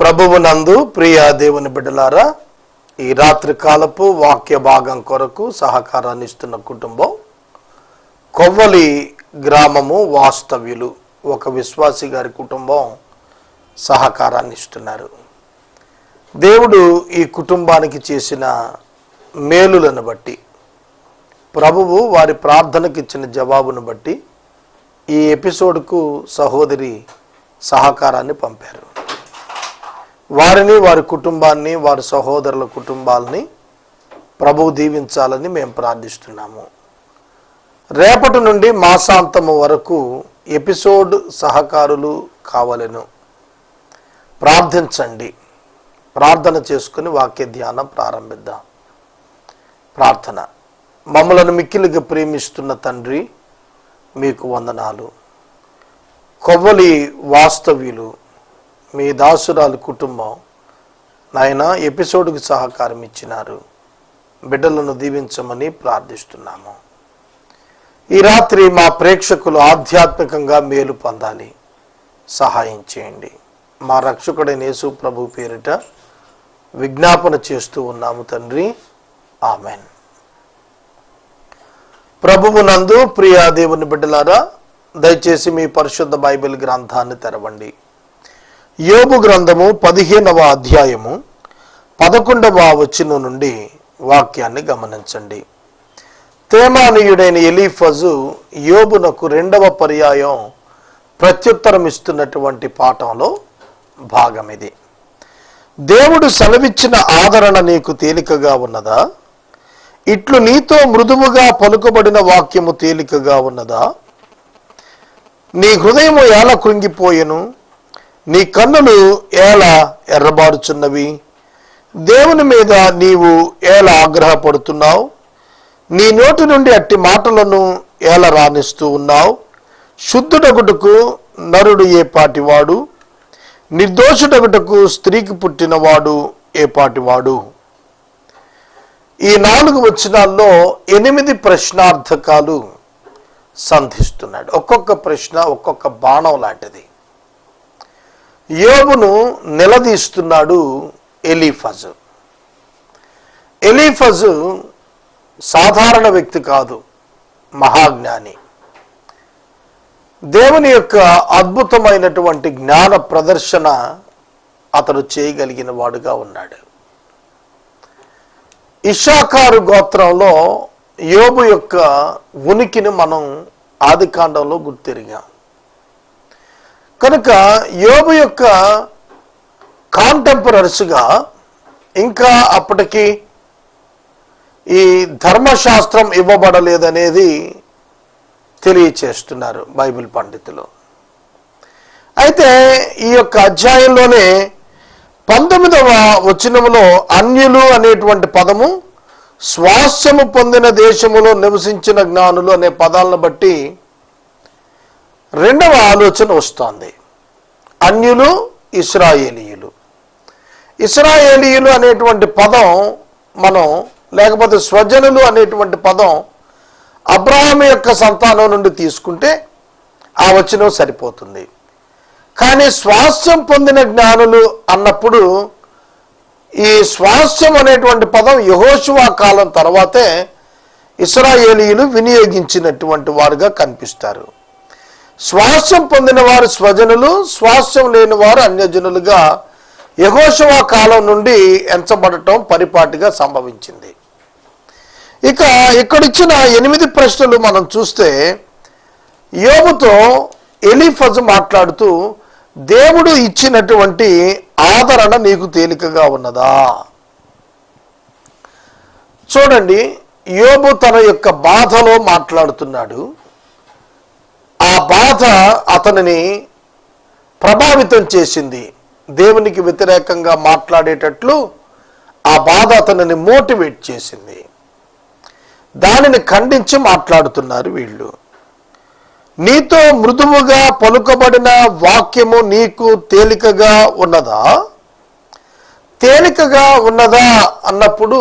ప్రభువునందు ప్రియ దేవుని బిడ్డలారా ఈ రాత్రి కాలపు వాక్య భాగం కొరకు సహకారాన్ని ఇస్తున్న కుటుంబం కొవ్వలి గ్రామము వాస్తవ్యులు ఒక విశ్వాసి గారి కుటుంబం సహకారాన్ని ఇస్తున్నారు. దేవుడు ఈ కుటుంబానికి చేసిన మేలులను బట్టి ప్రభువు వారి ప్రార్థనకి ఇచ్చిన జవాబును బట్టి ఈ ఎపిసోడ్కు సహోదరి సహకారాన్ని పంపారు. వారిని వారి కుటుంబాన్ని వారి సహోదరుల కుటుంబాలని ప్రభువు దీవించాలని మేము ప్రార్థిస్తున్నాము. రేపటి నుండి మాసాంతము వరకు ఎపిసోడ్ సహకారులు కావలను. ప్రార్థించండి. ప్రార్థన చేసుకుని వాక్య ధ్యానం ప్రారంభిద్దాం. ప్రార్థన. మమ్మలను మిక్కిలిగా ప్రేమిస్తున్న తండ్రి మీకు వందనాలు. కొవ్వలి వాస్తవ్యులు మీ దాసురాలు కుటుంబం నాయన ఎపిసోడ్కి సహకారం ఇచ్చినారు. బిడ్డలను దీవించమని ప్రార్థిస్తున్నాము. ఈ రాత్రి మా ప్రేక్షకులు ఆధ్యాత్మికంగా మేలు పొందాలి. సహాయం చేయండి. మా రక్షకుడైన యేసు ప్రభు పేరిట విజ్ఞాపన చేస్తూ ఉన్నాము తండ్రి. ఆమెన్. ప్రభువు నందు ప్రియా దేవుని బిడ్డలారా దయచేసి మీ పరిశుద్ధ బైబిల్ గ్రంథాన్ని తెరవండి. యోగు గ్రంథము పదిహేనవ అధ్యాయము పదకొండవ వచనం నుండి వాక్యాన్ని గమనించండి. తేమానీయుడైన ఎలీఫజు యోబునకు రెండవ పర్యాయం ప్రత్యుత్తరం ఇస్తున్నటువంటి పాఠంలో భాగం ఇది. దేవుడు సెలవిచ్చిన ఆదరణ నీకు తేలికగా ఉన్నదా? ఇట్లు నీతో మృదువుగా పలుకబడిన వాక్యము తేలికగా ఉన్నదా? నీ హృదయము ఎలా కృంగిపోయెను? నీ కన్నులు ఎలా ఎర్రబారుచున్నవి? దేవుని మీద నీవు ఎలా ఆగ్రహపడుతున్నావు? నీ నోటి నుండి అట్టి మాటలను ఎలా రాణిస్తూ ఉన్నావు? శుద్ధుడగుటకు నరుడు ఏ పాటివాడు? నిర్దోషుడగుటకు స్త్రీకి పుట్టినవాడు ఏ పాటివాడు? ఈ నాలుగు వచనాల్లో ఎనిమిది ప్రశ్నార్థకాలు సంధిస్తున్నాడు. ఒక్కొక్క ప్రశ్న ఒక్కొక్క బాణం లాంటిది. యోబును నిలదీస్తున్నాడు ఎలీఫజు. ఎలీఫజు సాధారణ వ్యక్తి కాదు మహాజ్ఞాని. దేవుని యొక్క అద్భుతమైనటువంటి జ్ఞాన ప్రదర్శన అతడు చేయగలిగిన వాడుగా ఉన్నాడు. ఇషాకారు గోత్రంలో యోబు యొక్క ఉనికిని మనం ఆదికాండంలో గుర్తిరిగాం. కనుక యోబు యొక్క కాంటెంపరరీస్గా ఇంకా అప్పటికి ఈ ధర్మశాస్త్రం ఇవ్వబడలేదనేది తెలియచేస్తున్నారు బైబిల్ పండితులు. అయితే ఈ యొక్క అధ్యాయంలోనే పంతొమ్మిదవ వచనంలో అన్యులు అనేటువంటి పదము స్వాస్యము పొందిన దేశములో నివసించిన జ్ఞానులు అనే పదాలను బట్టి రెండవ ఆలోచన వస్తోంది. అన్యులు ఇస్రాయేలీయులు. ఇస్రాయేలీయులు అనేటువంటి పదం మనం లేకపోతే స్వజనులు అనేటువంటి పదం అబ్రహాం యొక్క సంతానం నుండి తీసుకుంటే ఆ వచనం సరిపోతుంది. కానీ స్వాస్థ్యం పొందిన జ్ఞానులు అన్నప్పుడు ఈ స్వాస్థ్యం అనేటువంటి పదం యహోశివా కాలం తర్వాతే ఇస్రాయేలీయులు వినియోగించినటువంటి వారుగా కనిపిస్తారు. స్వాస్థ్యం పొందిన వారు స్వజనులు స్వాస్థ్యం లేని వారు అన్యజనులుగా యహోశువా కాలం నుండి ఎంచబడటం పరిపాటిగా సంభవించింది. ఇక ఇక్కడిచ్చిన ఎనిమిది ప్రశ్నలు మనం చూస్తే యోబుతో ఎలిఫజ్ మాట్లాడుతూ దేవుడు ఇచ్చినటువంటి ఆదరణ నీకు తేలికగా ఉన్నదా? చూడండి యోబు తన యొక్క బాధలో మాట్లాడుతున్నాడు. ఆ బాధ అతనిని ప్రభావితం చేసింది. దేవునికి వ్యతిరేకంగా మాట్లాడేటట్లు ఆ బాధ అతనిని మోటివేట్ చేసింది. దానిని ఖండించి మాట్లాడుతున్నారు వీళ్ళు. నీతో మృదువుగా పలుకబడిన వాక్యము నీకు తేలికగా ఉన్నదా? తేలికగా ఉన్నదా? అన్నప్పుడు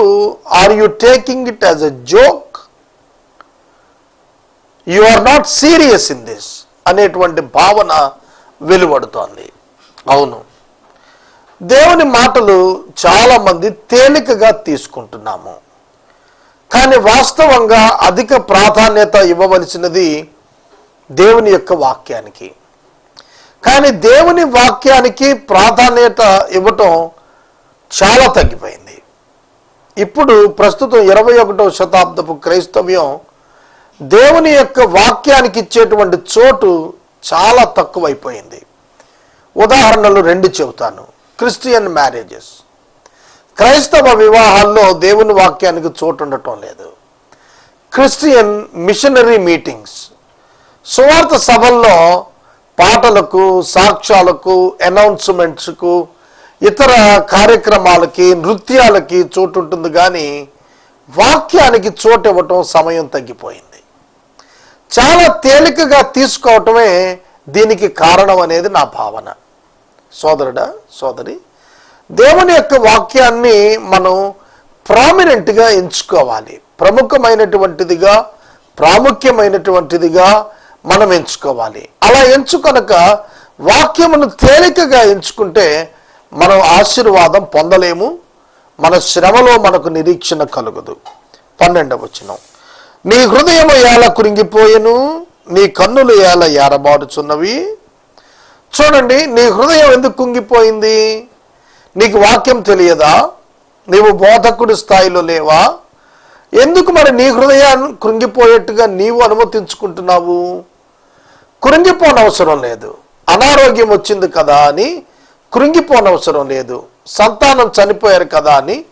are you taking it as a joke you are not serious in this అనేటువంటి భావన వెలువడుతోంది. అవును. దేవుని మాటలు చాలామంది తేలికగా తీసుకుంటున్నాము. కానీ వాస్తవంగా అధిక ప్రాధాన్యత ఇవ్వవలసినది దేవుని యొక్క వాక్యానికి. కానీ దేవుని వాక్యానికి ప్రాధాన్యత ఇవ్వటం చాలా తగ్గిపోయింది. ఇప్పుడు ప్రస్తుతం ఇరవై ఒకటో శతాబ్దపు క్రైస్తవ్యం దేవుని యొక్క వాక్యానికి ఇచ్చేటువంటి చోటు చాలా తక్కువైపోయింది. ఉదాహరణలు రెండు చెబుతాను. Christian marriages. క్రైస్తవ వివాహాల్లో దేవుని వాక్యానికి చోటు ఉండటం లేదు. Christian missionary meetings. సువార్త సభల్లో పాటలకు సాక్ష్యాలకు అనౌన్స్మెంట్స్కు ఇతర కార్యక్రమాలకి నృత్యాలకి చోటు ఉంటుంది కానీ వాక్యానికి చోటు ఇవ్వటం సమయం తగ్గిపోయింది. చాలా తేలికగా తీసుకోవటమే దీనికి కారణం అనేది నా భావన. సోదరుడా సోదరి దేవుని యొక్క వాక్యాన్ని మనం ప్రామినెంట్గా ఎంచుకోవాలి. ప్రముఖమైనటువంటిదిగా ప్రాముఖ్యమైనటువంటిదిగా మనం ఎంచుకోవాలి. అలా ఎంచుకొనక వాక్యమును తేలికగా ఎంచుకుంటే మనం ఆశీర్వాదం పొందలేము మన శ్రమలో మనకు నిరీక్షణ కలుగదు. పన్నెండవ వచనం. నీ హృదయము ఎలా కురింగిపోయెను నీ కన్నులు ఎలా ఏరబాడుచున్నవి చూడండి నీ హృదయం ఎందుకు కుంగిపోయింది? నీకు వాక్యం తెలియదా? నీవు బోధకుడి స్థాయిలో లేవా? ఎందుకు మరి నీ హృదయాన్ని కృంగిపోయేట్టుగా నీవు అనుమతించుకుంటున్నావు? కృంగిపోనవసరం లేదు. అనారోగ్యం వచ్చింది కదా అని కృంగిపోనవసరం లేదు. సంతానం చనిపోయారు కదా అని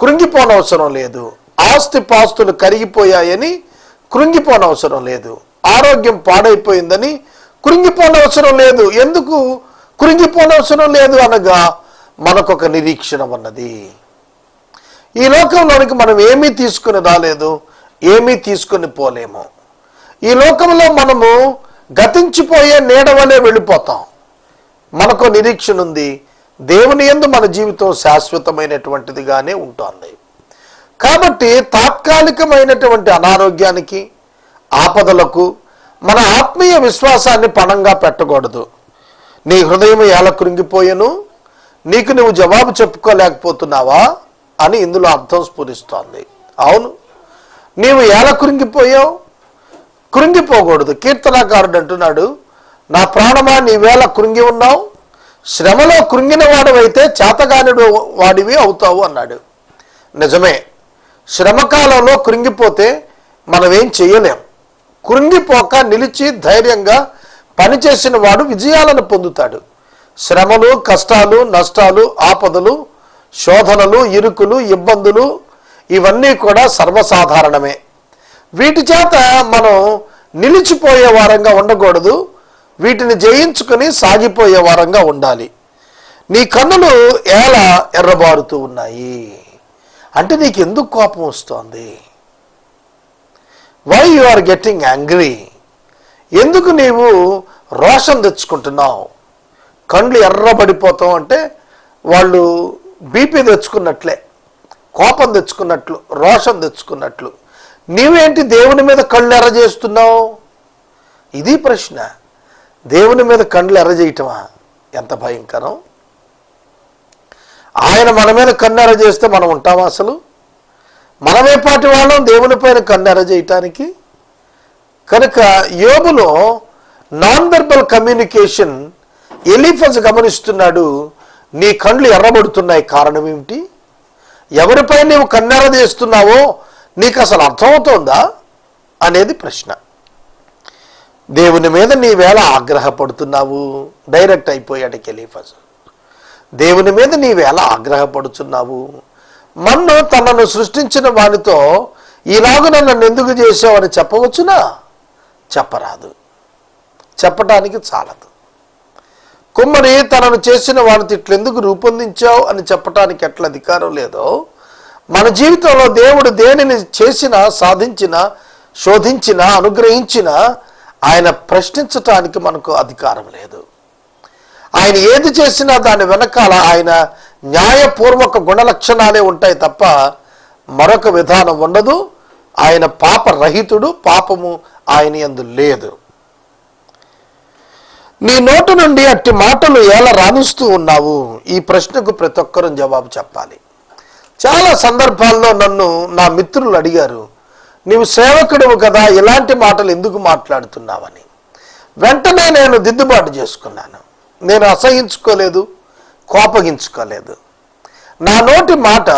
కృంగిపోనవసరం లేదు. ఆస్తి పాస్తులు కరిగిపోయాయని కృంగిపోనవసరం లేదు. ఆరోగ్యం పాడైపోయిందని కృంగిపోనవసరం లేదు. ఎందుకు కృంగిపోనవసరం లేదు అనగా మనకొక నిరీక్షణ ఉన్నది. ఈ లోకంలోనికి మనం ఏమీ తీసుకుని రాలేదు ఏమీ తీసుకుని పోలేము. ఈ లోకంలో మనము గతించిపోయే నీడవలే వెళ్ళిపోతాం. మనకు నిరీక్షణ ఉంది. దేవుని యందు మన జీవితం శాశ్వతమైనటువంటిదిగానే ఉంటుంది. కాబట్టి తాత్కాలికమైనటువంటి అనారోగ్యానికి ఆపదలకు మన ఆత్మీయ విశ్వాసాన్ని పణంగా పెట్టకూడదు. నీ హృదయం ఎలా కృంగిపోయాను నీకు నువ్వు జవాబు చెప్పుకోలేకపోతున్నావా అని ఇందులో అర్థం స్ఫురిస్తోంది. అవును నీవు ఎలా కృంగిపోయావు? కృంగిపోకూడదు. కీర్తనాకారుడు అంటున్నాడు నా ప్రాణమా నీవేళ కృంగి ఉన్నావు? శ్రమలో కృంగిన వాడవైతే చేతగానుడు వాడివి అవుతావు అన్నాడు. నిజమే. శ్రమకాలంలో కృంగిపోతే మనం ఏం చేయలేం. కృంగిపోక నిలిచి ధైర్యంగా పనిచేసిన వాడు విజయాలను పొందుతాడు. శ్రమలు కష్టాలు నష్టాలు ఆపదలు శోధనలు ఇరుకులు ఇబ్బందులు ఇవన్నీ కూడా సర్వసాధారణమే. వీటి చేత మనం నిలిచిపోయే వారంగా ఉండకూడదు. వీటిని జయించుకొని సాగిపోయే వారంగా ఉండాలి. నీ కన్నులు ఎలా ఎర్రబారుతూ ఉన్నాయి. అంటే నీకు ఎందుకు కోపం వస్తోంది? Why you are getting angry ఎందుకు నీవు రోషం తెచ్చుకుంటున్నావు? కండ్లు ఎర్రబడిపోతాం అంటే వాళ్ళు బీపీ తెచ్చుకున్నట్లే కోపం తెచ్చుకున్నట్లు రోషం తెచ్చుకున్నట్లు. నీవేంటి దేవుని మీద కళ్ళు ఎర్ర చేస్తున్నావు? ఇది ప్రశ్న. దేవుని మీద కండ్లు ఎర్ర చేయటమా? ఎంత భయంకరం. ఆయన మన మీద కన్నెర చేస్తే మనం ఉంటామా అసలు? మనమే పాటి వాళ్ళం దేవుని పైన కన్నెర చేయటానికి. కనుక యోగులో నాన్ వెర్బల్ కమ్యూనికేషన్ ఎలిఫస్ గమనిస్తున్నాడు. నీ కండ్లు ఎర్రబడుతున్నాయి కారణం ఏమిటి? ఎవరిపై నీవు కన్నెర చేస్తున్నావో నీకు అసలు అర్థమవుతోందా? అనేది ప్రశ్న. దేవుని మీద నీవేళ ఆగ్రహపడుతున్నావు. డైరెక్ట్ అయిపోయాడు కెలీఫస్ దేవుని మీద నీవు ఎలా ఆగ్రహపడుచున్నావు? మన్ను తనను సృష్టించిన వానితో ఈలాగున నన్ను ఎందుకు చేసావని చెప్పవచ్చునా? చెప్పరాదు. చెప్పటానికి చాలదు. కుమ్మరి తనను చేసిన వానితో ఇట్లెందుకు రూపొందించావు అని చెప్పటానికి ఎట్లా అధికారం లేదో మన జీవితంలో దేవుడు దేనిని చేసినా సాధించినా శోధించినా అనుగ్రహించినా ఆయన ప్రశ్నించటానికి మనకు అధికారం లేదు. ఆయన ఏది చేసినా దాని వెనకాల ఆయన న్యాయపూర్వక గుణలక్షణాలే ఉంటాయి తప్ప మరొక విధానం ఉండదు. ఆయన పాపరహితుడు పాపము ఆయన ఎందు లేదు. నీ నోటు నుండి అట్టి మాటలు ఎలా రాణిస్తూ ఉన్నావు? ఈ ప్రశ్నకు ప్రతి ఒక్కరూ జవాబు చెప్పాలి. చాలా సందర్భాల్లో నన్ను నా మిత్రులు అడిగారు నీవు సేవకుడువు కదా ఇలాంటి మాటలు ఎందుకు మాట్లాడుతున్నావని? వెంటనే నేను దిద్దుబాటు చేసుకున్నాను. నేను అసహించుకోలేదు కోపగించుకోలేదు. నా నోటి మాట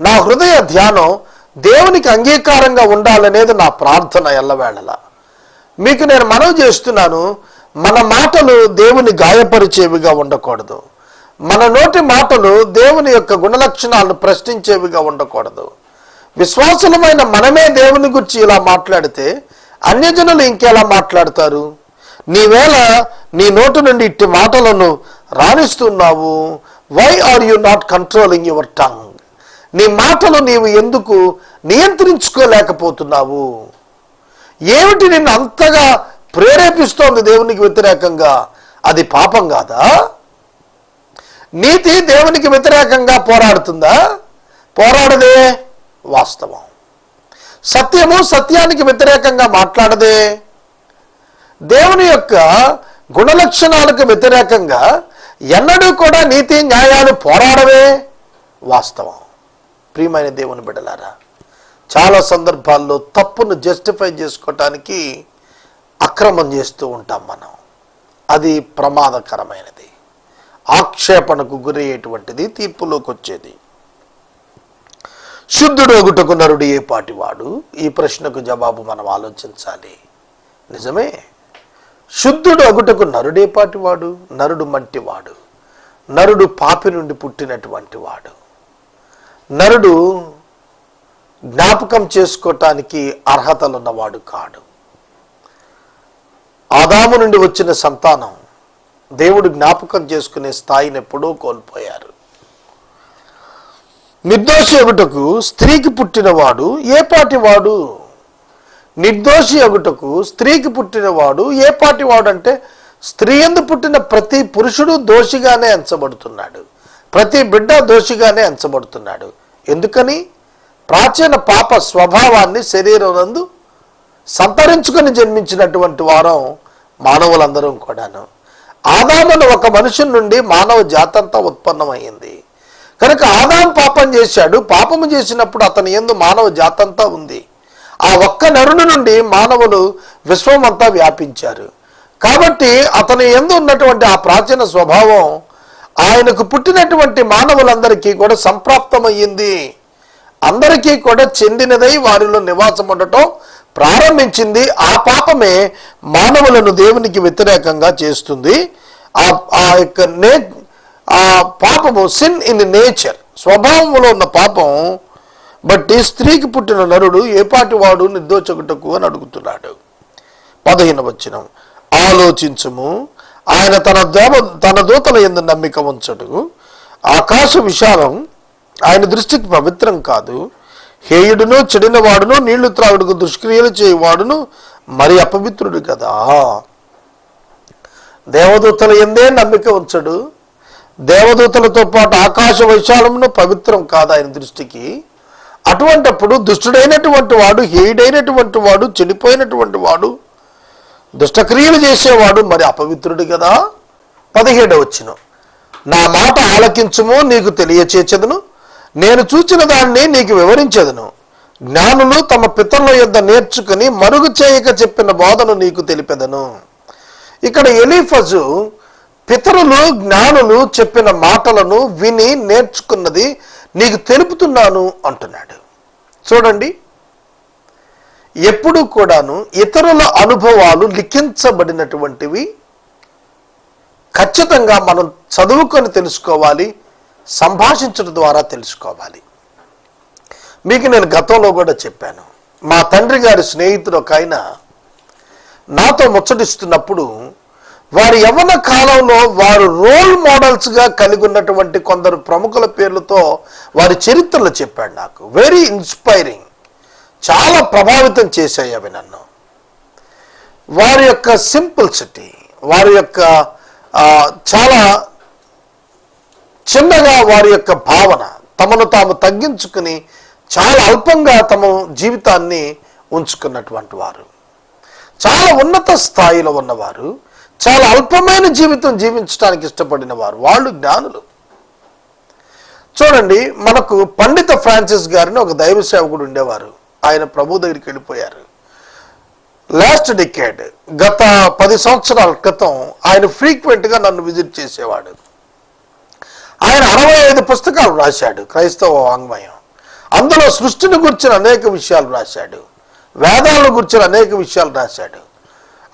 నా హృదయ ధ్యానం దేవునికి అంగీకారంగా ఉండాలనేది నా ప్రార్థన ఎల్లవేళలా. మీకు నేను మనవి చేస్తున్నాను మన మాటలు దేవుని గాయపరిచేవిగా ఉండకూడదు. మన నోటి మాటలు దేవుని యొక్క గుణలక్షణాలను ప్రశ్నించేవిగా ఉండకూడదు. విశ్వాసులమైన మనమే దేవుని గురించి ఇలా మాట్లాడితే అన్యజనులు ఇంకెలా మాట్లాడతారు? నీవేళ నీ నోటి నుండి ఇట్టి మాటలను రాణిస్తున్నావు? Why are you not controlling your tongue నీ మాటలు నీవు ఎందుకు నియంత్రించుకోలేకపోతున్నావు? ఏమిటి నిన్ను అంతగా ప్రేరేపిస్తోంది దేవునికి వ్యతిరేకంగా? అది పాపం కాదా? నీతి దేవునికి వ్యతిరేకంగా పోరాడుతుందా? పోరాడదే వాస్తవం. సత్యము సత్యానికి వ్యతిరేకంగా మాట్లాడదే. దేవుని యొక్క గుణలక్షణాలకు వ్యతిరేకంగా ఎన్నడూ కూడా నీతి న్యాయాలు పోరాడవే వాస్తవం. ప్రియమైన దేవుని బిడ్డలారా చాలా సందర్భాల్లో తప్పును జస్టిఫై చేసుకోవటానికి అక్రమం చేస్తూ ఉంటాం మనం. అది ప్రమాదకరమైనది. ఆక్షేపణకు గురయ్యేటువంటిది తీర్పులోకి వచ్చేది శుద్ధుడు ఒకటకు నరుడు ఏ పాటివాడు? ఈ ప్రశ్నకు జవాబు మనం ఆలోచించాలి. నిజమే? శుద్ధుడు అగుటకు నరుడే పాటివాడు నరుడు మంటివాడు నరుడు పాపి నుండి పుట్టినటువంటి వాడు. నరుడు జ్ఞాపకం చేసుకోవటానికి అర్హతలున్నవాడు కాడు. ఆదాము నుండి వచ్చిన సంతానం దేవుడు జ్ఞాపకం చేసుకునే స్థాయిని ఎప్పుడూ కోల్పోయారు. నిర్దోషి అగుటకు స్త్రీకి పుట్టినవాడు ఏ పాటివాడు? నిర్దోషి అగుటకు స్త్రీకి పుట్టినవాడు ఏ పాటి అంటే స్త్రీ ఎందు పుట్టిన ప్రతి పురుషుడు దోషిగానే ఎంచబడుతున్నాడు. ప్రతి బిడ్డ దోషిగానే ఎంచబడుతున్నాడు. ఎందుకని? ప్రాచీన పాప స్వభావాన్ని శరీరం నందు సంతరించుకొని జన్మించినటువంటి వారం మానవులందరం కూడాను. ఆదామును ఒక మనిషి నుండి మానవ జాతంతా ఉత్పన్నమైంది కనుక ఆదాం పాపం చేశాడు. పాపము చేసినప్పుడు అతని ఎందు మానవ జాతంతా ఉంది. ఆ ఒక్క నరుని నుండి మానవులు విశ్వమంతా వ్యాపించారు. కాబట్టి అతని ఎందు ఉన్నటువంటి ఆ ప్రాచీన స్వభావం ఆయనకు పుట్టినటువంటి మానవులందరికీ కూడా సంప్రాప్తమయ్యింది. అందరికీ కూడా చెందినదై వారిలో నివాసం ఉండటం ప్రారంభించింది. ఆ పాపమే మానవులను దేవునికి వ్యతిరేకంగా చేస్తుంది. ఆ ఆ యొక్క నే ఆ పాపము సిన్ ఇన్ నేచర్ స్వభావంలో ఉన్న పాపం బట్టి స్త్రీకి పుట్టిన నరుడు ఏపాటి వాడు నిర్దోచకుటకు అని అడుగుతున్నాడు. పదహీన వచనం. ఆలోచించము. ఆయన తన దేవ తన దూతల ఎందు నమ్మిక ఉంచడు. ఆకాశ విశాలం ఆయన దృష్టికి పవిత్రం కాదు. హేయుడును చెడినవాడును నీళ్ళు త్రాగుడుకు దుష్క్రియలు చేయవాడును మరి అపవిత్రుడు కదా. దేవదూతల ఎందే నమ్మిక ఉంచడు. దేవదూతలతో పాటు ఆకాశ వైశాలమును పవిత్రం కాదు ఆయన దృష్టికి. అటువంటప్పుడు దుష్టుడైనటువంటి వాడు హేయుడైనటువంటి వాడు చెడిపోయినటువంటి వాడు దుష్టక్రియలు చేసేవాడు మరి అపవిత్రుడు కదా. పదిహేడు వచ్చిన నా మాట ఆలకించుము నీకు తెలియచేచెదను. నేను చూచిన దాన్ని నీకు వివరించెదను. జ్ఞానులు తమ పితరుల యొద్ద నేర్చుకుని మరుగు చేయక చెప్పిన బోధను నీకు తెలిపెదను. ఇక్కడ ఎలీఫజు పితరులు జ్ఞానులు చెప్పిన మాటలను విని నేర్చుకున్నది నీకు తెలుపుతున్నాను అంటున్నాడు. చూడండి. ఎప్పుడు కూడాను ఇతరుల అనుభవాలు లిఖించబడినటువంటివి ఖచ్చితంగా మనం చదువుకొని తెలుసుకోవాలి సంభాషించడం ద్వారా తెలుసుకోవాలి. మీకు నేను గతంలో కూడా చెప్పాను. మా తండ్రి గారి స్నేహితుడు ఒక ఆయన నాతో ముచ్చటిస్తున్నప్పుడు వారి యవన కాలంలో వారు రోల్ మోడల్స్గా కలిగి ఉన్నటువంటి కొందరు ప్రముఖుల పేర్లతో వారి చరిత్రలు చెప్పాడు నాకు. వెరీ ఇన్స్పైరింగ్ చాలా ప్రభావితం చేశాయి అవి నన్ను. వారి యొక్క సింపుల్సిటీ వారి యొక్క చాలా చిన్నగా వారి యొక్క భావన తమను తాము తగ్గించుకుని చాలా అల్పంగా తమ జీవితాన్ని ఉంచుకున్నటువంటి వారు. చాలా ఉన్నత స్థాయిలో ఉన్నవారు. చాలా అల్పమైన జీవితం జీవించడానికి ఇష్టపడిన వారు వాళ్ళు జ్ఞానులు. చూడండి మనకు పండిత ఫ్రాన్సిస్ గారిని ఒక దైవ సేవకుడు ఉండేవారు. ఆయన ప్రభు దగ్గరికి వెళ్ళిపోయారు. లాస్ట్ డికేడ్ గత పది సంవత్సరాల క్రితం ఆయన ఫ్రీక్వెంట్గా నన్ను విజిట్ చేసేవాడు. ఆయన అరవై ఐదు పుస్తకాలు రాశాడు క్రైస్తవ వాంగ్మయం. అందులో సృష్టిని గురించిన అనేక విషయాలు రాశాడు. వేదాలను గురించిన అనేక విషయాలు రాశాడు.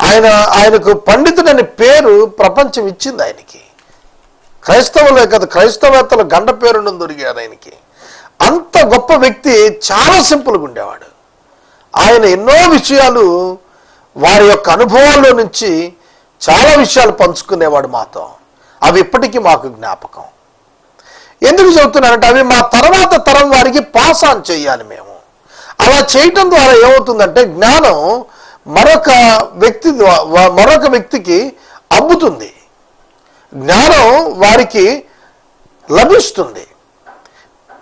ఆయన ఆయనకు పండితుడని పేరు ప్రపంచం ఇచ్చింది ఆయనకి. క్రైస్తవులే కదా క్రైస్తవేత్తలు గండ పేరును దొరికారు ఆయనకి. అంత గొప్ప వ్యక్తి చాలా సింపుల్గా ఉండేవాడు. ఆయన ఎన్నో విషయాలు వారి యొక్క అనుభవాల్లో నుంచి చాలా విషయాలు పంచుకునేవాడు మాతో. అవి ఇప్పటికీ మాకు జ్ఞాపకం. ఎందుకు చెబుతున్నానంటే అవి మా తర్వాత తరం వారికి పాస్ ఆన్ చేయాలి మేము. అలా చేయటం ద్వారా ఏమవుతుందంటే జ్ఞానం మరొక వ్యక్తి మరొక వ్యక్తికి అబ్బుతుంది జ్ఞానం వారికి లభిస్తుంది.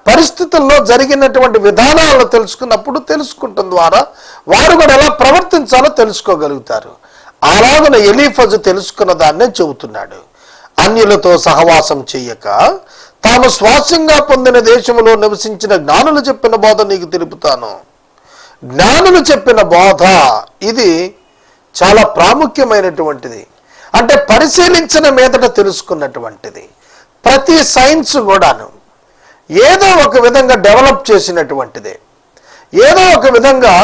పరిస్థితుల్లో జరిగినటువంటి విధానాలను తెలుసుకున్నప్పుడు తెలుసుకుంటం ద్వారా వారు కూడా ఎలా ప్రవర్తించాలో తెలుసుకోగలుగుతారు. అలాగున ఎలీఫజు తెలుసుకున్న దాన్నే చెబుతున్నాడు. అన్యులతో సహవాసం చెయ్యక తాము స్వాస్యంగా పొందిన దేశంలో నివసించిన జ్ఞానులు చెప్పిన బోధ నీకు తెలుపుతాను. జ్ఞానులు చెప్పిన బోధ ఇది చాలా ప్రాముఖ్యమైనటువంటిది. అంటే పరిశీలించిన మీదట తెలుసుకున్నటువంటిది. ప్రతి సైన్స్ కూడాను ఏదో ఒక విధంగా డెవలప్ చేసినటువంటిదే. ఏదో ఒక విధంగా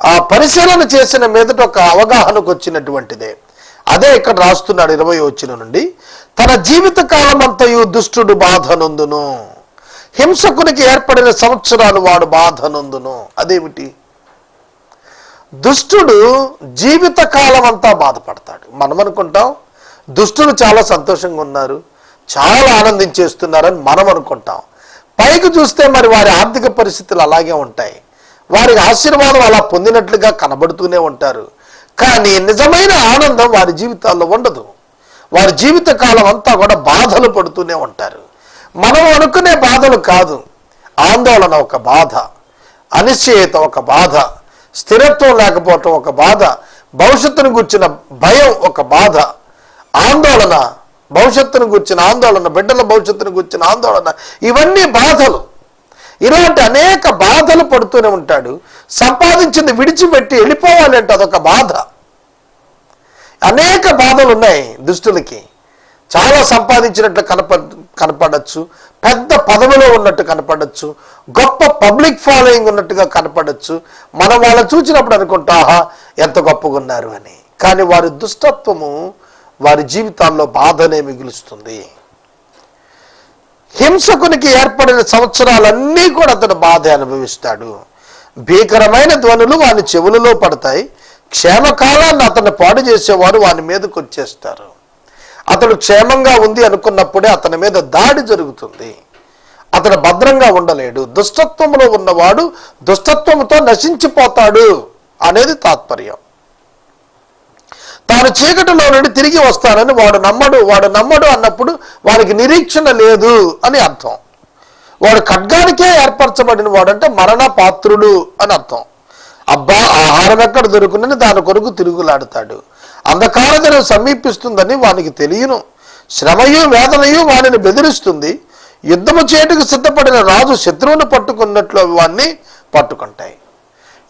ఆ పరిశీలన చేసిన మీదట ఒక అవగాహనకు వచ్చినటువంటిదే. అదే ఇక్కడ రాస్తున్నాడు ఇరవై వచ్చిన నుండి. తన జీవిత కాలం అంతయు దుష్టుడు బాధనందును హింసకునికి ఏర్పడిన సంవత్సరాలు వాడు బాధనందును. అదేమిటి? దుష్టుడు జీవిత కాలం అంతా బాధపడతాడు. మనం అనుకుంటాం దుష్టులు చాలా సంతోషంగా ఉన్నారు చాలా ఆనందించేస్తున్నారని మనం అనుకుంటాం పైకి చూస్తే మరి వారి ఆర్థిక పరిస్థితులు అలాగే ఉంటాయి. వారికి ఆశీర్వాదం అలా పొందినట్లుగా కనబడుతూనే ఉంటారు. కానీ నిజమైన ఆనందం వారి జీవితాల్లో ఉండదు. వారి జీవిత కాలం అంతా కూడా బాధలు పడుతూనే ఉంటారు. మనం అనుకునే బాధలు కాదు. ఆందోళన ఒక బాధ అనిశ్చయత ఒక బాధ స్థిరత్వం లేకపోవటం ఒక బాధ భవిష్యత్తును గుర్చిన భయం ఒక బాధ. ఆందోళన భవిష్యత్తును గుర్చిన ఆందోళన బిడ్డల భవిష్యత్తును గుర్చిన ఆందోళన ఇవన్నీ బాధలు. ఇలాంటి అనేక బాధలు పడుతూనే ఉంటాడు. సంపాదించింది విడిచిపెట్టి వెళ్ళిపోవాలి అంటే అదొక బాధ. అనేక బాధలు ఉన్నాయి దుష్టులకి చాలా సంపాదించినట్లు కనప కనపడచ్చు. పెద్ద పదవిలో ఉన్నట్టు కనపడచ్చు. గొప్ప పబ్లిక్ ఫాలోయింగ్ ఉన్నట్టుగా కనపడచ్చు. మనం వాళ్ళని చూసినప్పుడు అనుకుంటా ఆహా ఎంత గొప్పగా ఉన్నారు అని. కానీ వారి దుష్టత్వము వారి జీవితాల్లో బాధనే మిగులుస్తుంది. హింసకునికి ఏర్పడిన సంవత్సరాలన్నీ కూడా అతను బాధ అనుభవిస్తాడు. భీకరమైన ధ్వనులు వాని చెవులలో పడతాయి. క్షేమకాలాన్ని అతన్ని పాడు చేసేవారు వాని మీదకు వచ్చేస్తారు అతడు క్షేమంగా ఉంది అనుకున్నప్పుడే అతని మీద దాడి జరుగుతుంది. అతడు భద్రంగా ఉండలేడు. దుష్టత్వంలో ఉన్నవాడు దుష్టత్వంతో నశించిపోతాడు అనేది తాత్పర్యం. తాను చీకటిలో నుండి తిరిగి వస్తానని వాడు నమ్మడు. వాడు నమ్మడు అన్నప్పుడు వాడికి నిరీక్షణ లేదు అని అర్థం. వాడు ఖడ్గానికే ఏర్పరచబడిన వాడంటే మరణ పాత్రుడు అని అర్థం. అబ్బా ఆహారం ఎక్కడ దొరుకునని దాని కొరకు తిరుగులాడుతాడు. అంధకార దినం సమీపిస్తుందని వానికి తెలియను. శ్రమయు వేదనయు వాడిని బెదిరిస్తుంది. యుద్ధము చేటుకు సిద్ధపడిన రాజు శత్రువును పట్టుకున్నట్లు వాణ్ణి పట్టుకుంటాయి.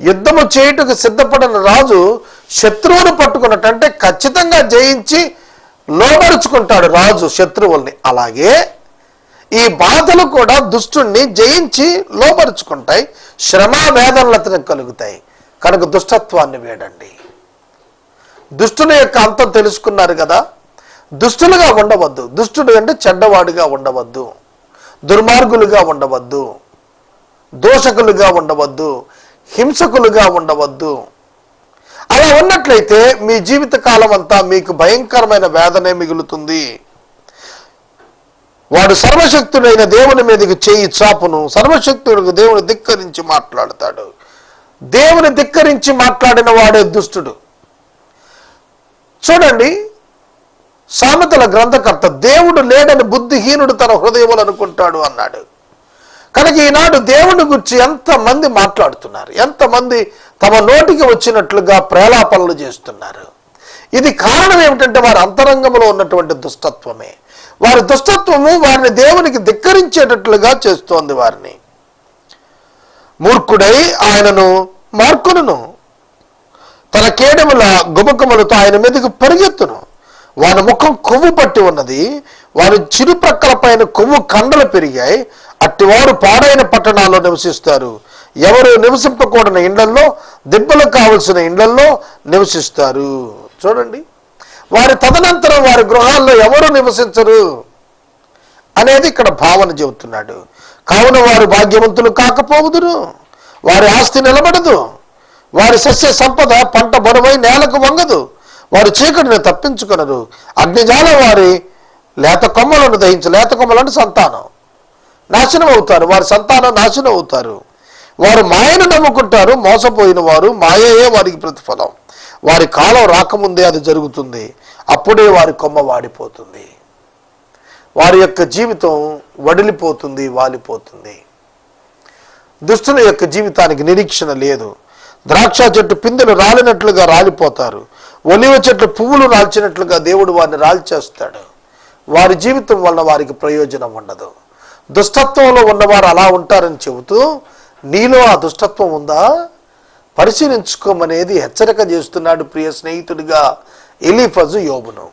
యుద్ధము చేయుటకు సిద్ధపడిన రాజు శత్రువును పట్టుకున్నట్టు అంటే ఖచ్చితంగా జయించి లోబరుచుకుంటాడు రాజు శత్రువుల్ని. అలాగే ఈ బాధలు కూడా దుష్టుణ్ణి జయించి లోపరుచుకుంటాయి శ్రమ వేదనలు కలుగుతాయి. కనుక దుష్టత్వాన్ని వేడండి. దుష్టుని యొక్క అంతం తెలుసుకున్నారు కదా. దుష్టులుగా ఉండవద్దు. దుష్టుడు అంటే చెడ్డవాడిగా ఉండవద్దు. దుర్మార్గులుగా ఉండవద్దు. దోషకులుగా ఉండవద్దు. హింసకులుగా ఉండవద్దు. అలా ఉన్నట్లయితే మీ జీవిత కాలం అంతా మీకు భయంకరమైన వేదనే మిగులుతుంది. వాడు సర్వశక్తుడైన దేవుని మీదకి చేయి చాపును. సర్వశక్తుడు దేవుని ధిక్కరించి మాట్లాడతాడు. దేవుని ధిక్కరించి మాట్లాడిన వాడే దుష్టుడు. చూడండి సామెతల గ్రంథకర్త దేవుడు లేడని బుద్ధిహీనుడు తన హృదయములు అనుకుంటాడు అన్నాడు. కనుక ఈనాడు దేవుని గురించి ఎంతమంది మాట్లాడుతున్నారు? ఎంతమంది తమ నోటికి వచ్చినట్లుగా ప్రేలాపనలు చేస్తున్నారు? ఇది కారణం ఏమిటంటే వారి అంతరంగంలో ఉన్నటువంటి దుష్టత్వమే. వారి దుష్టత్వము వారిని దేవునికి ధిక్కరించేటట్లుగా చేస్తోంది వారిని. మూర్ఖుడై ఆయనను మార్కును తన కేడముల గుమకములతో ఆయన మీదకు పరిగెత్తును. వాని ముఖం కొవ్వు పట్టి ఉన్నది. వారి చిరుప్రక్కల పైన కొవ్వు కండలు పెరిగాయి. అట్టివారు పాడైన పట్టణాల్లో నివసిస్తారు. ఎవరు నివసింపకూడని ఇండ్లల్లో దెబ్బలకు కావలసిన ఇండ్లల్లో నివసిస్తారు. చూడండి. వారి తదనంతరం వారి గృహాల్లో ఎవరు నివసించరు? అనేది ఇక్కడ భావన చెబుతున్నాడు. కావున వారు భాగ్యవంతులు కాకపోవుదురు. వారి ఆస్తి నిలబడదు. వారి సస్య సంపద పంట బరువై నేలకు వంగదు. వారు చీకటిని తప్పించుకొనరు. అగ్నిజాల వారి లేత కొమ్మలను దహించు లేత కొమ్మలను సంతానం. నాశనం అవుతారు. వారి సంతానం నాశనం అవుతారు. వారు మాయను నమ్ముకుంటారు. మోసపోయిన వారు మాయయే వారికి ప్రతిఫలం. వారి కాలం రాకముందే అది జరుగుతుంది. అప్పుడే వారి కొమ్మ వాడిపోతుంది. వారి యొక్క జీవితం వడిలిపోతుంది వాలిపోతుంది. దుష్టుల యొక్క జీవితానికి నిరీక్షణ లేదు. ద్రాక్ష చెట్టు పిందెలు రాలినట్లుగా రాలిపోతారు. ఒలివ చెట్లు పువ్వులు రాల్చినట్లుగా దేవుడు వారిని రాల్చేస్తాడు. వారి జీవితం వలన వారికి ప్రయోజనం ఉండదు. దుష్టత్వంలో ఉన్నవారు అలా ఉంటారని చెబుతూ నీలో ఆ దుష్టత్వం ఉందా? పరిశీలించుకోమనేది హెచ్చరిక చేస్తున్నాడు ప్రియ స్నేహితుడిగా ఎలీఫజు యోబును.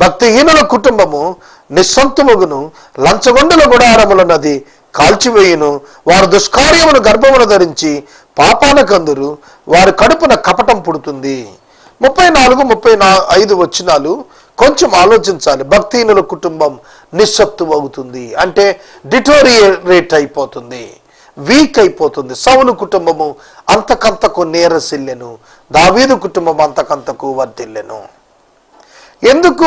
భక్తిహీనుల కుటుంబము నిస్సంతుమగును. లంచగొండల గుడారములన్నది కాల్చివేయును. వారు దుష్కార్యమును గర్భమును ధరించి పాపాన కందురు వారి కడుపున కపటం పుడుతుంది. ముప్పై నాలుగు ముప్పై నా ఐదు వచ్చినాలు కొంచెం ఆలోచించాలి. భక్తిహీనుల కుటుంబం నిస్సత్తు అవుతుంది. అంటే డిటోరియేట్ అయిపోతుంది. వీక్ అయిపోతుంది. సౌలు కుటుంబము అంతకంతకు నేరసిల్లెను. దావీదు కుటుంబం అంతకంతకు వర్దిల్లెను ఎందుకు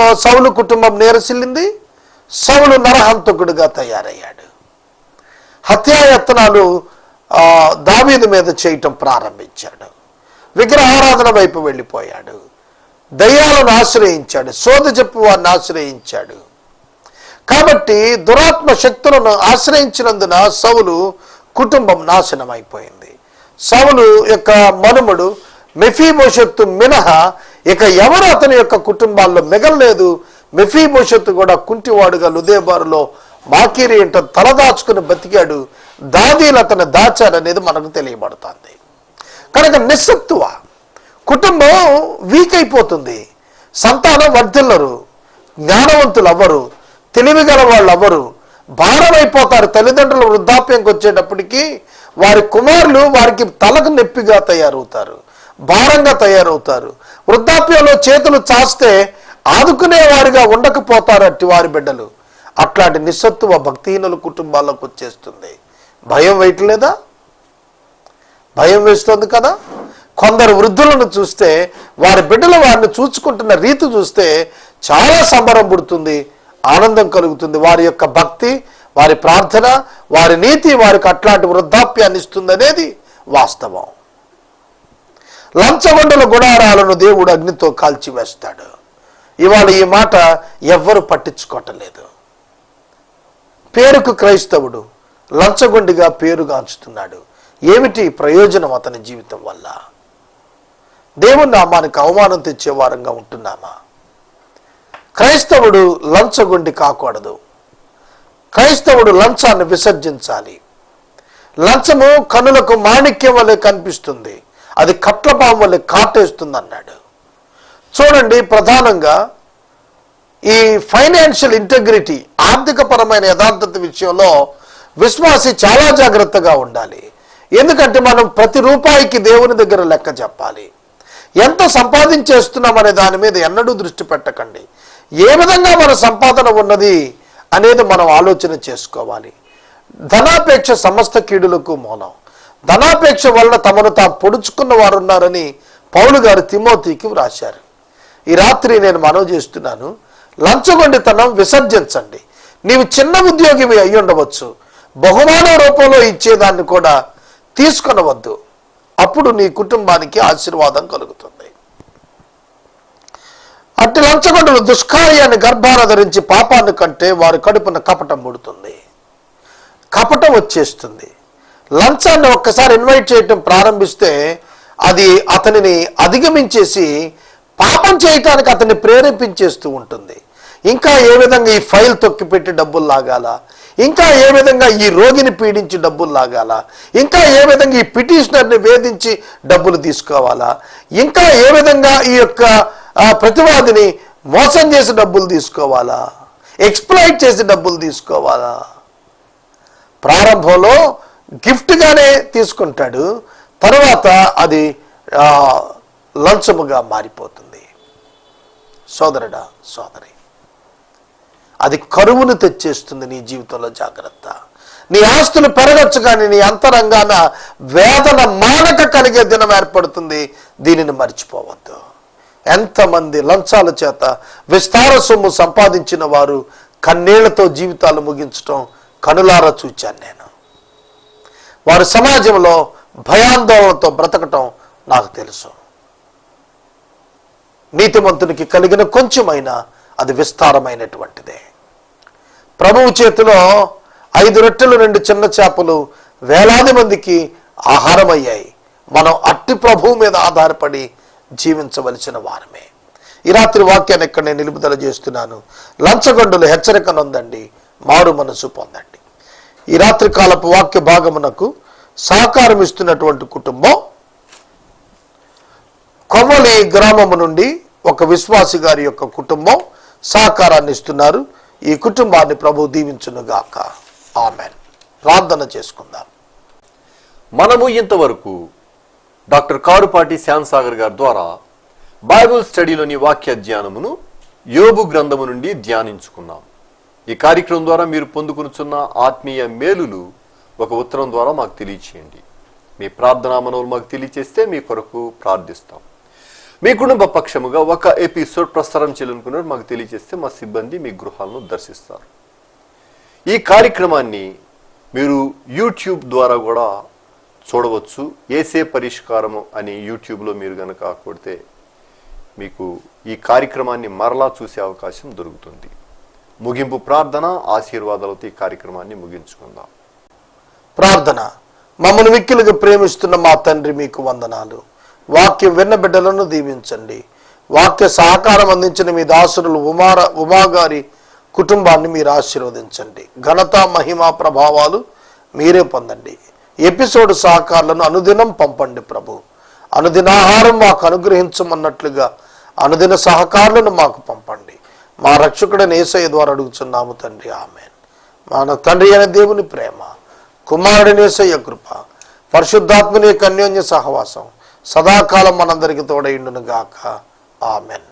ఆ, సౌలు కుటుంబం నేరసిల్లింది? సౌలు నరహంతకుడుగా తయారయ్యాడు. హత్యాయత్నాలు దావీదు మీద చేయటం ప్రారంభించాడు. విగ్రహారాధన వైపు వెళ్ళిపోయాడు. దయ్యాలను ఆశ్రయించాడు. సోద చెప్పు వారిని ఆశ్రయించాడు. కాబట్టి దురాత్మ శక్తులను ఆశ్రయించినందున సవులు కుటుంబం నాశనం అయిపోయింది సవులు యొక్క మనుమడు మెఫీభవిష్యత్తు మినహా ఇక ఎవరు అతని యొక్క కుటుంబాల్లో మిగలలేదు. మెఫీభవిష్యత్తు కూడా కుంటివాడుగా లుదేబారులో మాకిరి ఏంటో తలదాచుకుని బతికాడు. దాదీలు అతను దాచాడనేది మనకు తెలియబడుతుంది. కనుక నిస్సత్తువ. కుటుంబం వీక్ అయిపోతుంది. సంతానం వర్ధిల్లరు. జ్ఞానవంతులు అవ్వరు తెలివిగల వాళ్ళు అవ్వరు భారమైపోతారు. తల్లిదండ్రులు వృద్ధాప్యంకి వచ్చేటప్పటికి వారి కుమారులు వారికి తలకు నొప్పిగా తయారవుతారు. భారంగా తయారవుతారు. వృద్ధాప్యంలో చేతులు చాస్తే ఆదుకునే వారిగా ఉండకపోతారు అట్టి వారి బిడ్డలు. అట్లాంటి నిస్సత్తువ భక్తిహీనుల కుటుంబాలకు వచ్చేస్తుంది. భయం వేయట్లేదా? భయం వేస్తుంది కదా? కొందరు వృద్ధులను చూస్తే వారి బిడ్డలు వారిని చూసుకుంటున్న రీతి చూస్తే చాలా సంబరం పుడుతుంది ఆనందం కలుగుతుంది. వారి యొక్క భక్తి వారి ప్రార్థన వారి నీతి వారికి అట్లాంటి వృద్ధాప్యాన్ని ఇస్తుంది అనేది వాస్తవం. లంచగొండల గుడారాలను దేవుడు అగ్నితో కాల్చివేస్తాడు. ఇవాళ ఈ మాట ఎవ్వరు పట్టించుకోవటలేదు పేరుకు క్రైస్తవుడు లంచగొండిగా పేరుగాంచుతున్నాడు ఏమిటి ప్రయోజనం అతని జీవితం వల్ల? దేవుని నామానికి అవమానం తెచ్చే వారంగా ఉంటున్నామా? క్రైస్తవుడు లంచగొండి కాకూడదు. క్రైస్తవుడు లంచాన్ని విసర్జించాలి. లంచము కనులకు మాణిక్యం వలె కనిపిస్తుంది. అది కట్లపాము వలె కాటేస్తుంది అన్నాడు చూడండి ప్రధానంగా ఈ ఫైనాన్షియల్ ఇంటగ్రిటీ ఆర్థిక పరమైన యథార్థత విషయంలో విశ్వాసి చాలా జాగ్రత్తగా ఉండాలి. ఎందుకంటే మనం ప్రతి రూపాయికి దేవుని దగ్గర లెక్క చెప్పాలి. ఎంత సంపాదించేస్తున్నాం అనే దాని మీద ఎన్నడూ దృష్టి పెట్టకండి. ఏ విధంగా మన సంపాదన ఉన్నది అనేది మనం ఆలోచన చేసుకోవాలి. ధనాపేక్ష సమస్త కీడులకు మూలం. ధనాపేక్ష వల్ల తమను తాము పొడుచుకున్న వారు ఉన్నారని పౌలు గారు తిమోతికి వ్రాశారు. ఈ రాత్రి నేను మనవి చేస్తున్నాను. లంచగొండితనం విసర్జించండి. నీవు చిన్న ఉద్యోగివి అయి ఉండవచ్చు. బహుమాన రూపంలో ఇచ్చేదాన్ని కూడా తీసుకొనవద్దు. అప్పుడు నీ కుటుంబానికి ఆశీర్వాదం కలుగుతుంది. అట్టి లంచగొండలు దుష్కార్యాన్ని గర్భాన ధరించి పాపాన్ని కంటే వారి కడుపున కపటం ముడుతుంది. కపటం వచ్చేస్తుంది. లంచాన్ని ఒక్కసారి ఇన్వైట్ చేయటం ప్రారంభిస్తే అది అతనిని అధిగమించేసి పాపం చేయటానికి అతన్ని ప్రేరేపించేస్తూ ఉంటుంది. ఇంకా ఏ విధంగా ఈ ఫైల్ తొక్కిపెట్టి డబ్బులు లాగాల? ఇంకా ఏ విధంగా ఈ రోగిని పీడించి డబ్బులు లాగాల? ఇంకా ఏ విధంగా ఈ పిటిషనర్ని వేధించి డబ్బులు తీసుకోవాలా? ఇంకా ఏ విధంగా ఈ యొక్క ప్రతివాదిని మోసం చేసి డబ్బులు తీసుకోవాలా? ఎక్స్ప్లాయిట్ చేసి డబ్బులు తీసుకోవాలా? ప్రారంభంలో గిఫ్ట్గానే తీసుకుంటాడు. తర్వాత అది లంచముగా మారిపోతుంది. సోదరుడా సోదరి అది కరువును తెచ్చేస్తుంది నీ జీవితంలో జాగ్రత్త. నీ ఆస్తులు పెరగచ్చు కానీ నీ అంతరంగాన వేదన మానక కలిగే దినం ఏర్పడుతుంది. దీనిని మర్చిపోవద్దు. ఎంతమంది లంచాల చేత విస్తార సొమ్ము సంపాదించిన వారు కన్నీళ్ళతో జీవితాలు ముగించటం కనులారా చూచాను నేను. వారు సమాజంలో భయాందోళనతో బ్రతకటం నాకు తెలుసు. నీతిమంతునికి కలిగిన కొంచెమైనా అది విస్తారమైనటువంటిదే. ప్రభువు చేతిలో ఐదు రొట్టెలు రెండు చిన్న చేపలు వేలాది మందికి ఆహారమయ్యాయి. మనం అట్టి ప్రభువు మీద ఆధారపడి జీవించవలసిన వారమే. ఈ రాత్రి వాక్యాన్ని ఇక్కడ నేను నిలుపుదల చేస్తున్నాను. లంచగొండులు హెచ్చరిక నొందండి మారు మనసు పొందండి. ఈ రాత్రి కాలపు వాక్య భాగమునకు సహకారం ఇస్తున్నటువంటి కుటుంబం కొమ్మలి గ్రామము నుండి ఒక విశ్వాసి గారి యొక్క కుటుంబం సహకారాన్ని ఇస్తున్నారు. ఈ కుటుంబాన్ని ప్రభు దీవించునుగాక. ఆమెన్. ప్రార్థన చేసుకుందాం. మనము ఇంతవరకు డాక్టర్ కారుపాటి శ్యాన్సాగర్ గారి ద్వారా బైబిల్ స్టడీలోని వాక్య ధ్యానమును యోబు గ్రంథము నుండి ధ్యానించుకున్నాం. ఈ కార్యక్రమం ద్వారా మీరు పొందుకునుచున్న ఆత్మీయ మేలులు ఒక ఉత్తరం ద్వారా మాకు తెలియచేయండి. మీ ప్రార్థనా మనవులు మాకు తెలియచేస్తే మీ కొరకు ప్రార్థిస్తాం. మీ కుటుంబ పక్షముగా ఒక ఎపిసోడ్ ప్రసారం చేయాలనుకున్నారు మాకు తెలియజేస్తే మా సిబ్బంది మీ గృహాలను దర్శిస్తారు. ఈ కార్యక్రమాన్ని మీరు యూట్యూబ్ ద్వారా కూడా చూడవచ్చు. ఏసే పరిష్కారము అని యూట్యూబ్లో మీరు కనుక కొడితే మీకు ఈ కార్యక్రమాన్ని మరలా చూసే అవకాశం దొరుకుతుంది. ముగింపు ప్రార్థన ఆశీర్వాదాలతో ఈ కార్యక్రమాన్ని ముగించుకుందాం. ప్రార్థన. మమ్మల్ని మిక్కిలుగా ప్రేమిస్తున్న మా తండ్రి మీకు వందనాలు. వాక్యం విన్న బిడ్డలను దీవించండి. వాక్య సహకారం అందించిన మీ దాసురులు ఉమార ఉమాగారి కుటుంబాన్ని మీరు ఆశీర్వదించండి. ఘనత మహిమ ప్రభావాలు మీరే పొందండి. ఎపిసోడ్ సహకారాలను అనుదినం పంపండి ప్రభు. అనుదినాహారం మాకు అనుగ్రహించమన్నట్లుగా అనుదిన సహకారులను మాకు పంపండి. మా రక్షకుడైన ఏసయ్య ద్వారా అడుగుతున్నాము తండ్రి. ఆమె మన తండ్రి అయిన దేవుని ప్రేమ కుమారుడినేసయ్య కృప పరిశుద్ధాత్మని యొక్క అన్యోన్య సహవాసం సదాకాలం మనందరికీ తోడైండును గాక ఆమెన్.